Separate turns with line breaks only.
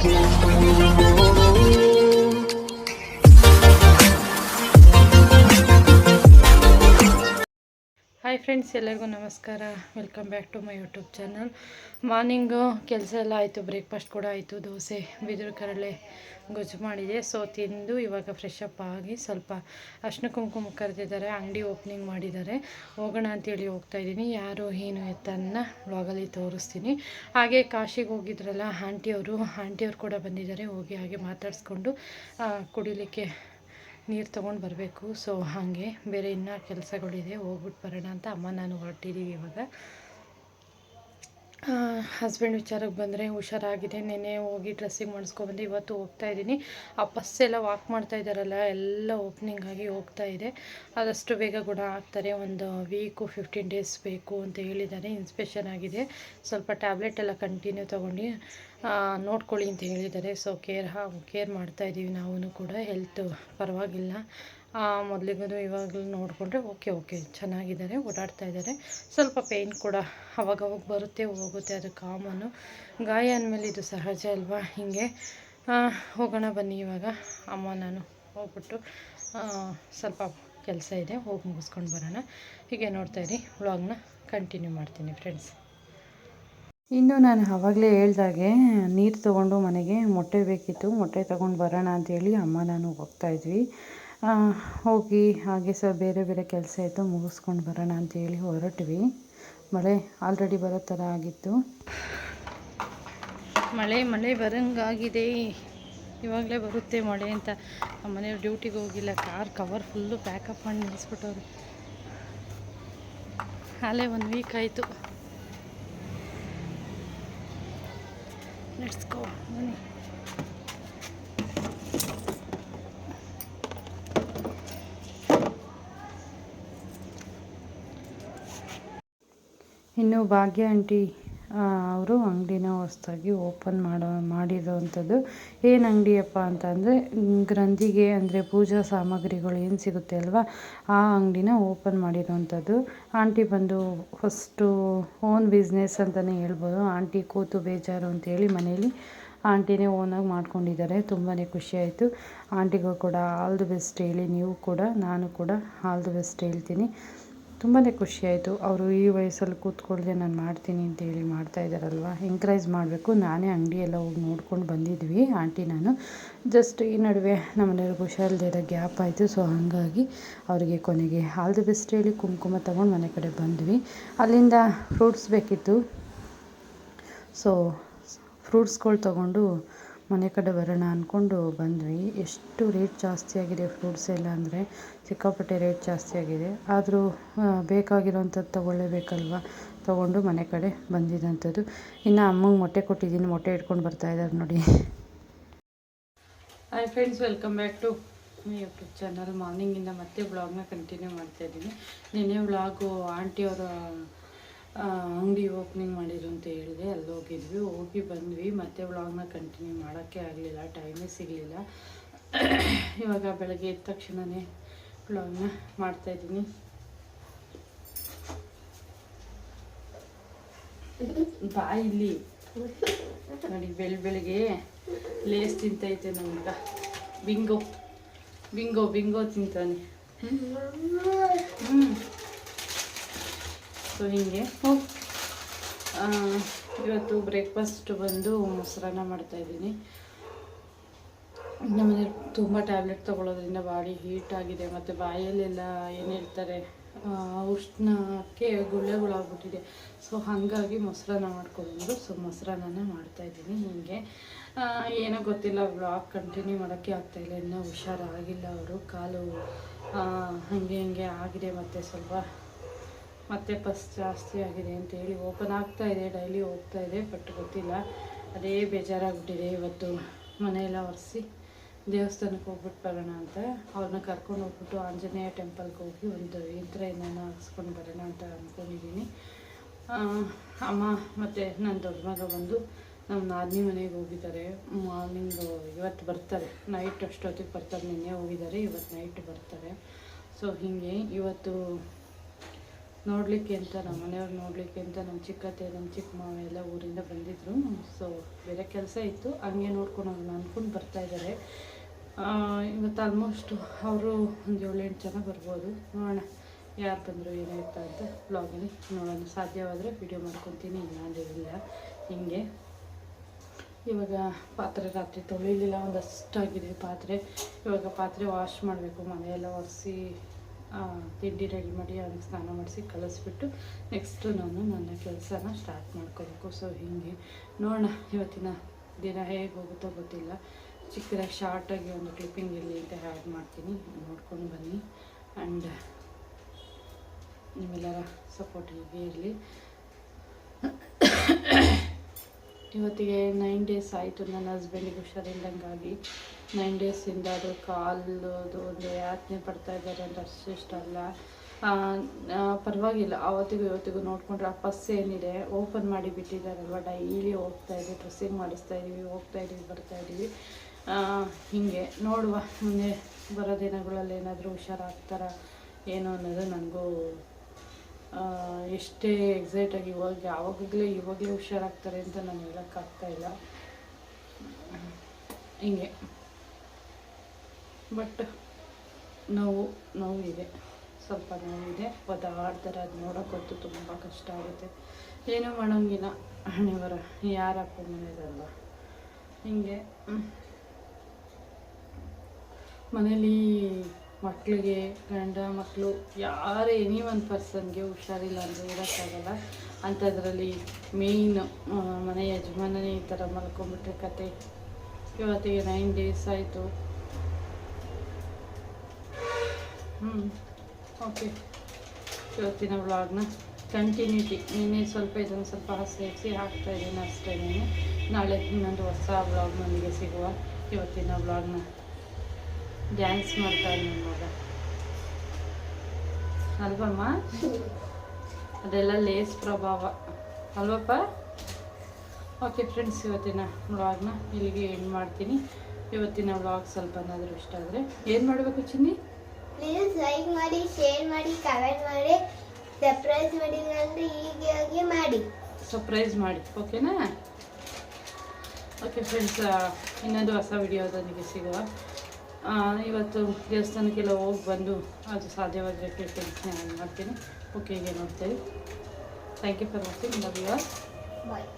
Thank you. Hi friends ಎಲ್ಲರಿಗೂ ನಮಸ್ಕಾರ. Welcome back to my YouTube channel morning ಕೆಲಸ ಎಲ್ಲ ಆಯಿತು ಬ್ರೇಕ್ಫಾಸ್ಟ್ ಕೂಡ ಆಯಿತು, ದೋಸೆ, ಬಿದಿರು ಕರಳೆ ಗೊಜ್ಜು ಮಾಡಿದೆ. ಸೊ ತಿಂದು ಇವಾಗ ಫ್ರೆಶ್ ಅಪ್ ಆಗಿ ಸ್ವಲ್ಪ ಅರ್ಶಿನ ಕುಂಕುಮ ಕರೆದಿದ್ದಾರೆ, ಅಂಗಡಿ ಓಪನಿಂಗ್ ಮಾಡಿದ್ದಾರೆ. ಹೋಗೋಣ ಅಂತೇಳಿ ಹೋಗ್ತಾ ಇದ್ದೀನಿ. ಯಾರು, ಏನು ಎತ್ತನ್ನ ವ್ಲಾಗಲ್ಲಿ ತೋರಿಸ್ತೀನಿ. ಹಾಗೆ ಕಾಶಿಗೆ ಹೋಗಿದ್ರಲ್ಲ ಆಂಟಿಯವರು ಆಂಟಿಯವರು ಕೂಡ ಬಂದಿದ್ದಾರೆ. ಹೋಗಿ ಹಾಗೆ ಮಾತಾಡಿಸ್ಕೊಂಡು ಕುಡಿಲಿಕ್ಕೆ ನೀರು ತೊಗೊಂಡು ಬರಬೇಕು. ಸೊ ಹಾಗೆ ಬೇರೆ ಇನ್ನೂ ಕೆಲಸಗಳಿದೆ ಹೋಗ್ಬಿಟ್ಟು ಬರೋಣ ಅಂತ ಅಮ್ಮ ನಾನು ಹೊರಟಿದ್ದೀವಿ ಇವಾಗ. ಹಸ್ಬೆಂಡ್ ವಿಚಾರಕ್ಕೆ ಬಂದರೆ ಹುಷಾರಾಗಿದೆ. ನೆನೆ ಹೋಗಿ ಡ್ರೆಸ್ಸಿಂಗ್ ಮಾಡಿಸ್ಕೊಬಂದು ಇವತ್ತು ಹೋಗ್ತಾ ಇದ್ದೀನಿ. ಆ ಬಸ್ ಎಲ್ಲ ವಾಕ್ ಮಾಡ್ತಾ ಇದ್ದಾರಲ್ಲ, ಎಲ್ಲ ಓಪನಿಂಗ್ ಆಗಿ ಹೋಗ್ತಾ ಇದೆ. ಆದಷ್ಟು ಬೇಗ ಗುಣ ಆಗ್ತಾರೆ. ಒಂದು ವೀಕು ಫಿಫ್ಟೀನ್ ಡೇಸ್ ಬೇಕು ಅಂತ ಹೇಳಿದ್ದಾರೆ. ಇನ್ಸ್ಪೆಕ್ಷನ್ ಆಗಿದೆ. ಸ್ವಲ್ಪ ಟ್ಯಾಬ್ಲೆಟ್ ಎಲ್ಲ ಕಂಟಿನ್ಯೂ ತೊಗೊಂಡು ನೋಡ್ಕೊಳ್ಳಿ ಅಂತ ಹೇಳಿದ್ದಾರೆ. ಸೊ ಕೇರ್ ಹಾ ಕೇರ್ ಮಾಡ್ತಾ ಇದ್ದೀವಿ ನಾವು ಕೂಡ. ಹೆಲ್ತ್ ಪರವಾಗಿಲ್ಲ. ಮೊದಲಿಗೂ ಇವಾಗಲೂ ನೋಡಿಕೊಂಡ್ರೆ ಓಕೆ ಓಕೆ, ಚೆನ್ನಾಗಿದ್ದಾರೆ, ಓಡಾಡ್ತಾ ಇದ್ದಾರೆ. ಸ್ವಲ್ಪ ಪೇಯ್ನ್ ಕೂಡ ಅವಾಗವಾಗ ಬರುತ್ತೆ, ಹೋಗುತ್ತೆ. ಅದು ಕಾಮನ್ನು ಗಾಯ ಅಂದಮೇಲೆ ಇದು ಸಹಜ ಅಲ್ವಾ? ಹೀಗೆ. ಹೋಗೋಣ ಬನ್ನಿ ಇವಾಗ. ಅಮ್ಮ ನಾನು ಹೋಗ್ಬಿಟ್ಟು ಸ್ವಲ್ಪ ಕೆಲಸ ಇದೆ. ಹೋಗಿ ಮುಗಿಸ್ಕೊಂಡು ಬರೋಣ. ಹೀಗೆ ನೋಡ್ತಾ ಇರಿ. ವ್ಲಾಗ್ನ ಕಂಟಿನ್ಯೂ ಮಾಡ್ತೀನಿ ಫ್ರೆಂಡ್ಸ್ ಇನ್ನು ನಾನು ಆವಾಗಲೇ ಹೇಳ್ದಾಗೆ ನೀರು ತೊಗೊಂಡು ಮನೆಗೆ ಮೊಟ್ಟೆ ಬೇಕಿತ್ತು. ಮೊಟ್ಟೆ ತೊಗೊಂಡು ಬರೋಣ ಅಂತೇಳಿ ಅಮ್ಮ ನಾನು ಹೋಗ್ತಾ ಇದ್ವಿ. ಹೋಗಿ ಹಾಗೆ ಸಹ ಬೇರೆ ಬೇರೆ ಕೆಲಸ ಇತ್ತು ಮುಗಿಸ್ಕೊಂಡು ಬರೋಣ ಅಂತೇಳಿ ಹೊರಟ್ವಿ. ಮಳೆ ಆಲ್ರೆಡಿ ಬರೋ ಥರ ಆಗಿತ್ತು. ಮಳೆ ಮಳೆ ಬರಂಗಾಗಿದೆ. ಇವಾಗಲೇ ಬರುತ್ತೆ ಮಳೆ ಅಂತ. ನಮ್ಮ ಮನೆಯವ್ರು ಡ್ಯೂಟಿಗೆ ಹೋಗಿಲ್ಲ ಕಾರ್ ಕವರ್ ಫುಲ್ಲು ಪ್ಯಾಕಪ್ ಮಾಡಿ ನಿಲ್ಲಿಸ್ಬಿಟ್ಟವ್ರು. ಅಲ್ಲೇ ಒಂದು ವೀಕ್ ಆಯಿತು. ಲೆಟ್ಸ್ ಗೋ ಬನ್ನಿ. ಇನ್ನು ಭಾಗ್ಯ ಆಂಟಿ ಅವರು ಅಂಗಡಿನ ಹೊಸ್ದಾಗಿ ಓಪನ್ ಮಾಡೋ, ಮಾಡಿರೋವಂಥದ್ದು. ಏನು ಅಂಗಡಿಯಪ್ಪ ಅಂತಂದರೆ, ಗ್ರಂಥಿಗೆ ಅಂದರೆ ಪೂಜಾ ಸಾಮಗ್ರಿಗಳು ಏನು ಸಿಗುತ್ತೆ ಅಲ್ವಾ, ಆ ಅಂಗಡಿನ ಓಪನ್ ಮಾಡಿರೋವಂಥದ್ದು. ಆಂಟಿ ಬಂದು ಫಸ್ಟು ಓನ್ ಬಿಸ್ನೆಸ್ ಅಂತಲೇ ಹೇಳ್ಬೋದು. ಆಂಟಿ ಕೂತು ಬೇಜಾರು ಅಂತೇಳಿ ಮನೇಲಿ ಆಂಟಿನೇ ಓನಾಗಿ ಮಾಡ್ಕೊಂಡಿದ್ದಾರೆ. ತುಂಬಾ ಖುಷಿಯಾಯಿತು ಆಂಟಿಗೂ ಕೂಡ ಆಲ್ ದಿ ಬೆಸ್ಟ್ ಹೇಳಿ, ನೀವು ಕೂಡ, ನಾನು ಕೂಡ ಆಲ್ ದಿ ಬೆಸ್ಟ್ ಹೇಳ್ತೀನಿ. ತುಂಬಾ ಖುಷಿ ಆಯಿತು ಅವರು ಈ ವಯಸ್ಸಲ್ಲಿ ಕೂತ್ಕೊಳ್ಳದೆ ನಾನು ಮಾಡ್ತೀನಿ ಅಂತೇಳಿ ಮಾಡ್ತಾ ಇದ್ದಾರಲ್ವ? ಎಂಕರೇಜ್ ಮಾಡಬೇಕು. ನಾನೇ ಅಂಗಡಿಯೆಲ್ಲ ಹೋಗಿ ನೋಡ್ಕೊಂಡು ಬಂದಿದ್ವಿ ಆಂಟಿ ನಾನು. ಜಸ್ಟ್ ಈ ನಡುವೆ ನಮ್ಮನೆಯವ್ರಿಗೆ ಹುಷಾರಿಲ್ದಿರೋ ಗ್ಯಾಪ್ ಆಯಿತು ಸೊ ಹಾಗಾಗಿ ಅವರಿಗೆ ಕೊನೆಗೆ ಆಲ್ ದಿ ಬೆಸ್ಟ್ ಹೇಳಿ ಕುಂಕುಮ ತೊಗೊಂಡು ಮನೆ ಕಡೆ ಬಂದ್ವಿ. ಅಲ್ಲಿಂದ ಫ್ರೂಟ್ಸ್ ಬೇಕಿತ್ತು. ಸೊ ಫ್ರೂಟ್ಸ್ಗಳು ತೊಗೊಂಡು ಮನೆ ಕಡೆ ಬರೋಣ ಅಂದ್ಕೊಂಡು ಬಂದ್ವಿ. ಎಷ್ಟು ರೇಟ್ ಜಾಸ್ತಿ ಆಗಿದೆ ಫ್ರೂಟ್ಸ್ ಎಲ್ಲ ಅಂದರೆ ಸಿಕ್ಕಾಪಟ್ಟೆ ರೇಟ್ ಜಾಸ್ತಿ ಆಗಿದೆ. ಆದರೂ ಬೇಕಾಗಿರೋಂಥದ್ದು ತೊಗೊಳ್ಳೇಬೇಕಲ್ವ? ತೊಗೊಂಡು ಮನೆ ಕಡೆ ಬಂದಿದ್ದಂಥದ್ದು ಇನ್ನು ಅಮ್ಮಂಗೆ ಮೊಟ್ಟೆ ಕೊಟ್ಟಿದ್ದೀನಿ. ಮೊಟ್ಟೆ ಇಟ್ಕೊಂಡು ಬರ್ತಾ ಇದ್ದಾರೆ ನೋಡಿ. Hi friends welcome back to YouTube channel ಮಾರ್ನಿಂಗಿಂದ ಮತ್ತೆ ಬ್ಲಾಗ್ನ ಕಂಟಿನ್ಯೂ ಮಾಡ್ತಾ ಇದ್ದೀನಿ. ನಿನ್ನೆ ವ್ಲಾಗು ಆಂಟಿಯವರ ಅಂಗಡಿ ಓಪನಿಂಗ್ ಮಾಡಿದ್ರು ಅಂತ ಹೇಳಿದೆ. ಅಲ್ಲಿ ಹೋಗಿದ್ವಿ ಹೋಗಿ ಬಂದ್ವಿ. ಮತ್ತೆ ವ್ಲಾಗ್ನ ಕಂಟಿನ್ಯೂ ಮಾಡೋಕ್ಕೆ ಆಗಲಿಲ್ಲ ಟೈಮೇ ಸಿಗಲಿಲ್ಲ. ಇವಾಗ ಬೆಳಗ್ಗೆ ಎದ್ದ ತಕ್ಷಣವೇ ವ್ಲಾಗ್ನ ಮಾಡ್ತಾಯಿದ್ದೀನಿ ಇಲ್ಲಿ. ನೋಡಿ, ಬೆಳ್, ಬೆಳಗ್ಗೆ ಲೇಸ್ ತಿಂತೈತೆ ನಮ್ಗೆ ಬಿಂಗೋ ಬಿಂಗೋ ಬಿಂಗೋ ತಿಂತಾನೆ. ಸೊ ಹೀಗೆ. ಇವತ್ತು ಬ್ರೇಕ್ಫಾಸ್ಟ್ ಬಂದು ಮೊಸರನ್ನ ಮಾಡ್ತಾಯಿದ್ದೀನಿ. ನಮ್ಮನೆ ತುಂಬ ಟ್ಯಾಬ್ಲೆಟ್ ತೊಗೊಳೋದ್ರಿಂದ ಬಾಡಿ ಹೀಟ್ ಆಗಿದೆ ಮತ್ತು ಬಾಯಲ್ಲೆಲ್ಲ ಏನು ಹೇಳ್ತಾರೆ ಉಷ್ಣಕ್ಕೆ ಗುಳ್ಳೆಗಳಾಗ್ಬಿಟ್ಟಿದೆ. ಸೊ ಹಾಗಾಗಿ ಮೊಸರನ್ನ ಮಾಡ್ಕೊಬೋದು ಸೊ ಮೊಸರನ್ನ ಮಾಡ್ತಾಯಿದ್ದೀನಿ ಹೀಗೆ ಏನೋ ಗೊತ್ತಿಲ್ಲ ಬ್ಲಾಗ್ ಕಂಟಿನ್ಯೂ ಮಾಡೋಕ್ಕೆ ಆಗ್ತಾಯಿಲ್ಲ ಇನ್ನೂ ಹುಷಾರಾಗಿಲ್ಲ ಅವರು. ಕಾಲು ಹಾಗೆ ಹಂಗೆ ಆಗಿದೆ ಮತ್ತು ಸ್ವಲ್ಪ ಮತ್ತೆ ಪಸ್ ಜಾಸ್ತಿ ಆಗಿದೆ ಅಂತ ಹೇಳಿ ಓಪನ್ ಆಗ್ತಾ ಇದೆ, ಡೈಲಿ ಹೋಗ್ತಾ ಇದೆ, ಬಟ್ ಗೊತ್ತಿಲ್ಲ. ಅದೇ ಬೇಜಾರಾಗ್ಬಿಟ್ಟಿದೆ ಇವತ್ತು. ಮನೆಯೆಲ್ಲ ಒರೆಸಿ ದೇವಸ್ಥಾನಕ್ಕೆ ಹೋಗ್ಬಿಟ್ಟು ಬರೋಣ ಅಂತ. ಅವ್ರನ್ನ ಕರ್ಕೊಂಡು ಹೋಗ್ಬಿಟ್ಟು ಆಂಜನೇಯ ಟೆಂಪಲ್ಗೆ ಹೋಗಿ ಒಂದು ಇಂತ್ರ ಏನಾನ ಹಾಕ್ಸ್ಕೊಂಡು ಬರೋಣ ಅಂತ ಅಂದ್ಕೊಂಡಿದ್ದೀನಿ ಅಮ್ಮ ಮತ್ತು ನನ್ನ ದೊಡ್ಡ ಮಗ ಬಂದು ನಮ್ಮ ನಾದಿನಿ ಮನೆಗೆ ಹೋಗಿದ್ದಾರೆ. ಮಾರ್ನಿಂಗ್ ಇವತ್ತು ಬರ್ತಾರೆ. ನೈಟ್ ಅಷ್ಟೊತ್ತಿಗೆ ಬರ್ತಾರೆ. ನಿನ್ನೆ ಹೋಗಿದ್ದಾರೆ, ಇವತ್ತು ನೈಟ್ ಬರ್ತಾರೆ. ಸೊ, ಹೀಗೆ ಇವತ್ತು ನೋಡಲಿಕ್ಕೆ ಅಂತ ನಮ್ಮ ಮನೆಯವ್ರು ನೋಡಲಿಕ್ಕೆ ಅಂತ ನಮ್ಮ ಚಿಕ್ಕತ್ತೆ, ನಮ್ಮ ಚಿಕ್ಕ ಮಾವ ಎಲ್ಲ ಊರಿಂದ ಬಂದಿದ್ದರು ಸೊ ಬೇರೆ ಕೆಲಸ ಇತ್ತು. ಹಂಗೆ ನೋಡ್ಕೊಂಡು ಅಂದ್ಕೊಂಡು ಬರ್ತಾ ಇದ್ದಾರೆ. ಇವತ್ತು ಆಲ್ಮೋಸ್ಟ್ ಅವರು ಒಂದು ಏಳೆಂಟು ಜನ ಬರ್ಬೋದು. ನೋಡೋಣ ಯಾರು ಬಂದರು ಏನಾಯ್ತಾ ಅಂತ ಬ್ಲಾಗಲ್ಲಿ ನೋಡೋಣ. ಸಾಧ್ಯವಾದರೆ ವಿಡಿಯೋ ಮಾಡ್ಕೊತೀನಿ ಇಲ್ಲ. ಹಿಂಗೆ. ಇವಾಗ ಪಾತ್ರೆ ರಾತ್ರಿ ತೊಳಿಲಿಲ್ಲ, ಒಂದಷ್ಟಾಗಿದೆ ಪಾತ್ರೆ. ಇವಾಗ ಪಾತ್ರೆ ವಾಶ್ ಮಾಡಬೇಕು, ಮನೆಯೆಲ್ಲ ಒರೆಸಿ ತಿಂಡಿ ರೆಡಿ ಮಾಡಿ ಅವ್ನಿಗೆ ಸ್ನಾನ ಮಾಡಿಸಿ ಕಳಿಸ್ಬಿಟ್ಟು ನೆಕ್ಸ್ಟು ನಾನು ನನ್ನ ಕೆಲಸನ ಸ್ಟಾರ್ಟ್ ಮಾಡ್ಕೋಬೇಕು. ಸೊ ಹೀಗೆ ನೋಡೋಣ ಇವತ್ತಿನ ದಿನ ಹೇಗೆ ಹೋಗುತ್ತೋ ಗೊತ್ತಿಲ್ಲ. ಚಿಕ್ಕದಾಗಿ ಶಾರ್ಟಾಗಿ ಒಂದು ಕ್ಲಿಪ್ಪಿಂಗ್ ಇರಲಿ ಅಂತ ಆ್ಯಡ್ ಮಾಡ್ತೀನಿ. ನೋಡ್ಕೊಂಡು ಬನ್ನಿ. ಆ್ಯಂಡ್ ನಿಮ್ಮೆಲ್ಲರ ಸಪೋರ್ಟ್ ಹೀಗೆ ಇರಲಿ. ಇವತ್ತಿಗೆ ನೈನ್ ಡೇಸ್ ಆಯಿತು. ನನ್ನ ಹಸ್ಬೆಂಡಿಗೆ ಹುಷಾರಿಲ್ದಂಗಾಗಿ ನೈನ್ ಡೇಸಿಂದ ಅದು ಕಾಲದು ಒಂದು ಯಾತನೆ ಪಡ್ತಾ ಇದ್ದಾರೆ ಅಂತ ಅಷ್ಟು ಇಷ್ಟ ಅಲ್ಲ. ಆ, ಆ, ಪರವಾಗಿಲ್ಲ ಅವತ್ತಿಗೂ ಇವತ್ತಿಗೂ ನೋಡಿಕೊಂಡ್ರೆ ಆ ಪಸ್ ಏನಿದೆ ಓಪನ್ ಮಾಡಿ ಬಿಟ್ಟಿದ್ದಾರಲ್ವ ಡೈಲಿ ಹೋಗ್ತಾ ಇದ್ದೀವಿ ಡ್ರೆಸ್ಸಿಂಗ್ ಮಾಡಿಸ್ತಾ ಇದ್ದೀವಿ ಹೋಗ್ತಾ ಇದ್ದೀವಿ ಬರ್ತಾ ಇದ್ದೀವಿ ಹೀಗೆ ನೋಡುವ ಮುಂದೆ ಬರೋ ದಿನಗಳಲ್ಲಿ ಏನಾದರೂ ಹುಷಾರಾಗ್ತಾರ ಏನು ಅನ್ನೋದು ನನಗೂ ಎಷ್ಟೇ ಎಕ್ಸೈಟಾಗಿ ಇವಾಗ ಯಾವಾಗಲೇ ಇವಾಗಲೇ ಹುಷಾರಾಗ್ತಾರೆ ಅಂತ ನಾನು ಹೇಳೋಕ್ಕಾಗ್ತಾಯಿಲ್ಲ ಹಿಂಗೆ. ಬಟ್ ನೋವು ನೋವಿದೆ ಸ್ವಲ್ಪ ನೋವಿದೆ ಒದಾಡ್ತಾರೆ ಅದು ನೋಡೋಕ್ಕಂತೂ ತುಂಬ ಕಷ್ಟ ಆಗುತ್ತೆ. ಏನೂ ಮಾಡೋಂಗಿಲ್ಲ. ಹಣೆಬರ ಯಾರಪ್ಪ ಮನೇದಲ್ವ ಹಿಂಗೆ. ಮನೇಲಿ ಮಕ್ಕಳಿಗೆ ಗಂಡ ಮಕ್ಕಳು ಯಾರು ಎನಿ ಒಂದು ಪರ್ಸನ್ಗೆ ಹುಷಾರಿಲ್ಲ ಅಂದರೆ ಇರೋಕ್ಕಾಗಲ್ಲ. ಅಂಥದ್ರಲ್ಲಿ ಮೇಯ್ನ್ ಮನೆ ಯಜಮಾನನೇ ಈ ಥರ ಮಲ್ಕೊಂಡ್ಬಿಟ್ರೆ ಕತೆ. ಇವತ್ತಿಗೆ ನೈನ್ ಡೇಸ್ ಆಯಿತು. ಹ್ಞೂ ಓಕೆ ಇವತ್ತಿನ ವ್ಲಾಗ್ನ ಕಂಟಿನ್ಯೂಟಿ ನಿನ್ನೆ ಸ್ವಲ್ಪ ಇದನ್ನು ಸ್ವಲ್ಪ ಸೇರಿಸಿ ಹಾಕ್ತಾ ಇದ್ದೀನಿ ಅಷ್ಟೇ ನಾಳೆ ಇನ್ನೊಂದು ಹೊಸ ವ್ಲಾಗ್ ನನಗೆ ಸಿಗುವ ಇವತ್ತಿನ ವ್ಲಾಗ್ನ ಡ್ಯಾನ್ಸ್ ಮಾಡ್ತಾ ಇದ್ದೀನಿ ಮಗ ಅಲ್ವಮ್ಮ? ಅದೆಲ್ಲ ಲೇಸ್ ಪ್ರಭಾವ. ಅಲ್ವಪ್ಪ? ಓಕೆ ಫ್ರೆಂಡ್ಸ್ ಇವತ್ತಿನ ವ್ಲಾಗ್ನ ಇಲ್ಲಿಗೆ ಎಂಡ್ ಮಾಡ್ತೀನಿ. ಇವತ್ತಿನ ವ್ಲಾಗ್ ಸ್ವಲ್ಪನಾದರೂ ಇಷ್ಟ ಆದರೆ ಏನು ಮಾಡಬೇಕು ಚಿನ್ನಿ?
ಪ್ಲೀಸ್ ಲೈಕ್ ಮಾಡಿ ಶೇರ್ ಮಾಡಿ ಕಮೆಂಟ್ ಮಾಡಿ ಸರ್ಪ್ರೈಸ್ ಮಾಡಿಲ್ಲ ಅಂದ್ರೆ ಹೀಗೆ ಹೋಗಿ ಮಾಡಿ.
ಸರ್ಪ್ರೈಸ್ ಮಾಡಿ ಓಕೆನಾ ಓಕೆ ಫ್ರೆಂಡ್ಸ್ ಇನ್ನೊಂದು ಹೊಸ ವಿಡಿಯೋದೊಂದಿಗೆ ಸಿಗುವ. ಇವತ್ತು ದೇವಸ್ಥಾನಕ್ಕೆಲ್ಲ ಹೋಗಿ ಬಂದು ಅದು ಸಾಧ್ಯವಾದರೆ ನಾನು ಮಾಡ್ತೀನಿ. ಓಕೆ ಹೀಗೆ ನೋಡ್ತೇವೆ. Thank you for watching love you
bye